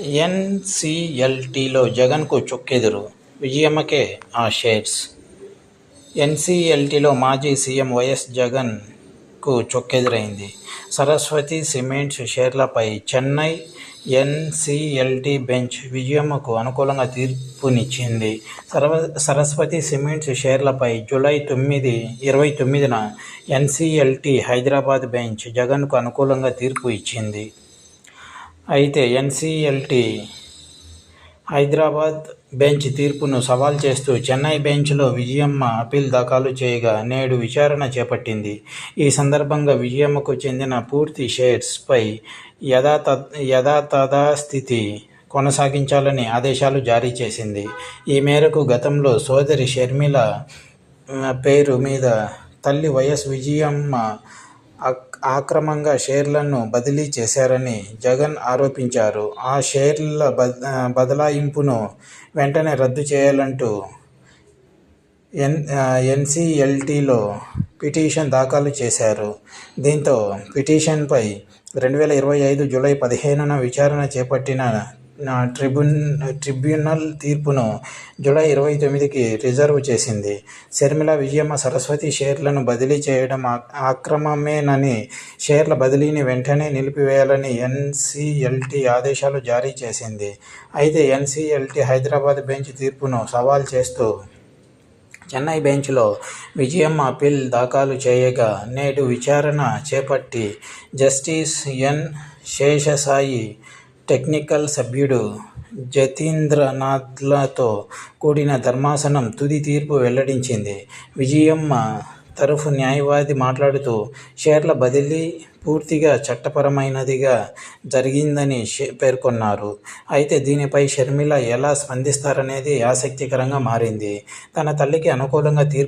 ఎన్సీఎల్టీలో జగన్కు చుక్కెదురు విజయమ్మకే ఆ షేర్స్. ఎన్సీఎల్టీలో మాజీ సీఎం వైఎస్ జగన్కు చుక్కెదురైంది. సరస్వతి సిమెంట్స్ షేర్లపై చెన్నై ఎన్సీఎల్టీ బెంచ్ విజయమ్మకు అనుకూలంగా తీర్పునిచ్చింది. సరవ సరస్వతి సిమెంట్స్ షేర్లపై జూలై తొమ్మిది ఇరవై తొమ్మిదిన ఎన్సీఎల్టీ హైదరాబాద్ బెంచ్ జగన్కు అనుకూలంగా తీర్పు ఇచ్చింది. అయితే ఎన్సీఎల్టీ హైదరాబాద్ బెంచ్ తీర్పును సవాల్ చేస్తూ చెన్నై బెంచ్లో విజయమ్మ అప్పీల్ దాఖలు చేయగా నేడు విచారణ చేపట్టింది. ఈ సందర్భంగా విజయమ్మకు చెందిన పూర్తి షేర్స్పై యథాత యథాతథస్థితి కొనసాగించాలని ఆదేశాలు జారీ చేసింది. ఈ మేరకు గతంలో సోదరి షర్మిల పేరు మీద తల్లి వైఎస్ విజయమ్మ అక్రమంగా షేర్లను బదిలీ చేశారని జగన్ ఆరోపించారు. ఆ షేర్ల బద బదలాయింపును వెంటనే రద్దు చేయాలంటూ ఎన్ ఎన్సీఎల్టీలో పిటిషన్ దాఖలు చేశారు. దీంతో పిటిషన్పై రెండు వేల ఇరవై ఐదు జూలై పదిహేనున విచారణ చేపట్టిన ట్రిబ్యున్ ట్రిబ్యునల్ తీర్పును జూలై ఇరవై తొమ్మిదికి రిజర్వ్ చేసింది. శర్మిల విజయమ్మ సరస్వతి షేర్లను బదిలీ చేయడం అక్రమమేనని షేర్ల బదిలీని వెంటనే నిలిపివేయాలని ఎన్సీఎల్టీ ఆదేశాలు జారీ చేసింది. అయితే ఎన్సీఎల్టీ హైదరాబాద్ బెంచ్ తీర్పును సవాల్ చేస్తూ చెన్నై బెంచ్లో విజయమ్మ అప్పీల్ దాఖలు చేయగా నేడు విచారణ చేపట్టి జస్టిస్ ఎన్ శేషసాయి టెక్నికల్ సభ్యుడు జతీంద్రనాథ్లతో కూడిన ధర్మాసనం తుది తీర్పు వెల్లడించింది. విజయమ్మ తరఫు న్యాయవాది మాట్లాడుతూ షేర్ల బదిలీ పూర్తిగా చట్టపరమైనదిగా జరిగిందని షే- పేర్కొన్నారు. అయితే దీనిపై షర్మిల ఎలా స్పందిస్తారనేది ఆసక్తికరంగా మారింది. తన తల్లికి అనుకూలంగా తీర్పు